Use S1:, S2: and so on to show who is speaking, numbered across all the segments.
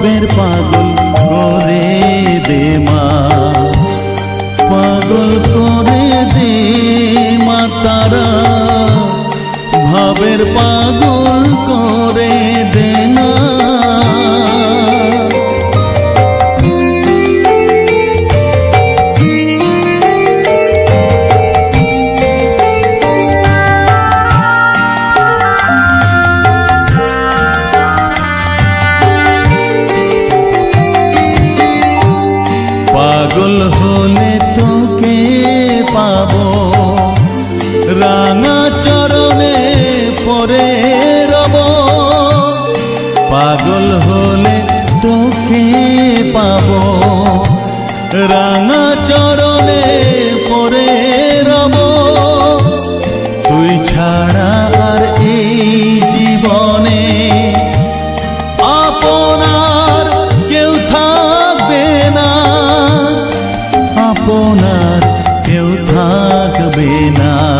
S1: ভাবের পাগল করে দে মা। পাগল করে দে মা তারা। ভাবের পাগল রাঙা চরণে পরে রব। পাগল হলে তোকে পাবো। রাঙা চরণে পরে রব। তুই ছাড়া আর এই জীবনে আপনার কেউ থাকবে না। আপনার কেউ থাকবে না।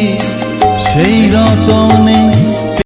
S1: সেই রতনে